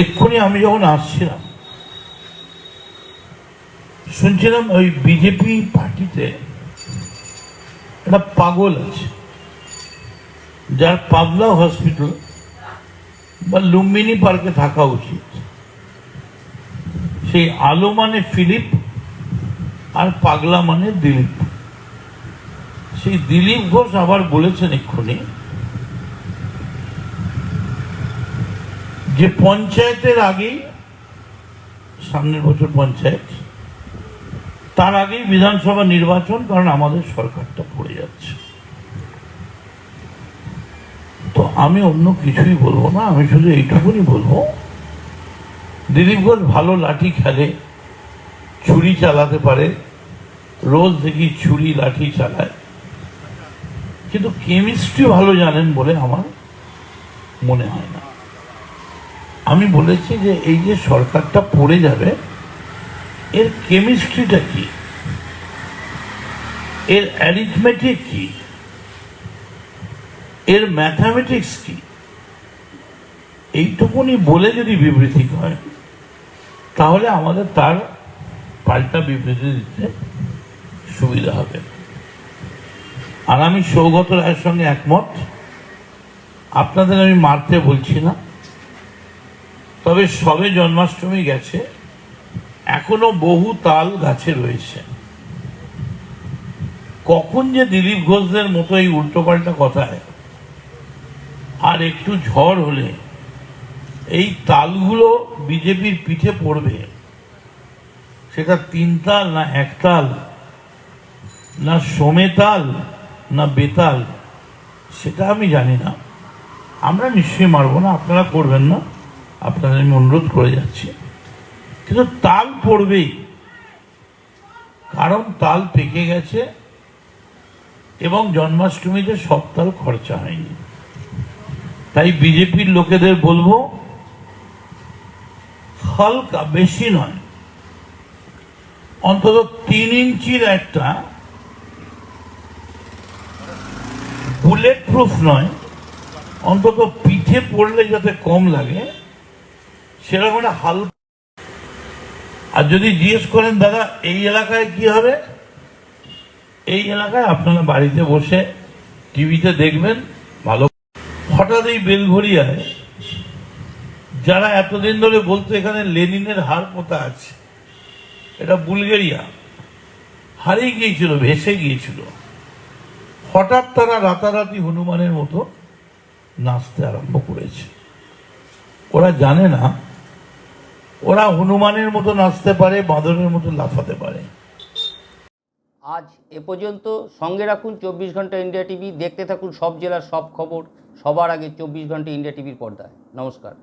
এক্ষুনি আমি যখন আসছিলাম, শুনছিলাম ওই বিজেপি পার্টিতে একটা পাগল আছে, যার পাবলা হসপিটাল বা লুম্বিনী পার্কে থাকা উচিত। সেই আলো মানে ফিলিপ আর পাগলা মানে দিলীপ। সেই দিলীপ ঘোষ আবার বলেছেন এক্ষুনি যে পঞ্চায়েতের আগেই সামনের বছর পঞ্চায়েত, তার আগেই বিধানসভা নির্বাচন, কারণ আমাদের সরকারটা পড়ে যাচ্ছে। তো আমি অন্য কিছুই বলব না, আমি শুধু এইটুকুনি বলব, দিলীপ ঘোষ ভালো লাঠি খেলে, ছুরি চালাতে পারে, রোজ দেখি ছুরি, লাঠি চালায়। কিন্তু কেমিস্ট্রি ভালো জানেন বলে আমার মনে হয় না। আমি বলেছি যে এই যে সরকারটা পড়ে যাবে, এর কেমিস্ট্রিটা কি? এর অ্যারিথমেটিক কি? এর ম্যাথামেটিক্স কি? এইটুকুনি বলে যদি বিবৃতি হয়, তাহলে আমাদের তার পাল্টা বিবৃতি দিতে সুবিধা হবে। আর আমি সৌগত রায়ের সঙ্গে একমত। আপনাদের আমি মারতে বলছি না। তবে সবে জন্মাষ্টমী গেছে, এখনও বহু তাল গাছে রয়েছে। কখন যে দিলীপ ঘোষদের মতো এই উল্টোপাল্টা কথায়, আর একটু ঝড় হলে এই তালগুলো বিজেপির পিঠে পড়বে, সেটা তিন তাল না এক তাল, না সমেতাল না বেতাল সেটা আমি জানি না। আমরা নিশ্চয়ই মারবো না, আপনারা করবেন না। আপনাদের আমি অনুরোধ করে যাচ্ছি। কিন্তু তাল পড়বেই। কারণ তাল পেকে গেছে এবং জন্মাষ্টমীতে সব তাল খরচা হয়নি। তাই বিজেপির লোকেদের বলব, হালকা বেশি নয়। অন্তত তিন ইঞ্চির একটা বুলেট প্রুফ নয়, অন্তত পিঠে পড়লে যাতে কম লাগে সেরকম একটা হালকা আর যদি জিজ্ঞেস করেন, দাদা, এই এলাকায় কি হবে? এই এলাকায় আপনারা বাড়িতে বসে টিভিতে দেখবেন, ভালো। হঠাৎ এই বেলঘরিয়ায় যারা এতদিন ধরে বলতো এখানে লেনিনের হার পোতা আছে, এটা বুলগেরিয়া, হারিয়ে গিয়েছিল, ভেসে গিয়েছিল। হঠাৎ তারা রাতারাতি হনুমানের মতো নাচতে আরম্ভ করেছে। ওরা জানে না ওরা হনুমানের মতো নাচতে পারে, বাঁদরের মতো লাফাতে পারে। আজ এ পর্যন্ত সঙ্গে রাখুন চব্বিশ ঘণ্টা ইন্ডিয়া টিভি, দেখতে থাকুন সব জেলার সব খবর, সবার আগে চব্বিশ ঘণ্টা ইন্ডিয়া টিভির পর্দায়। নমস্কার।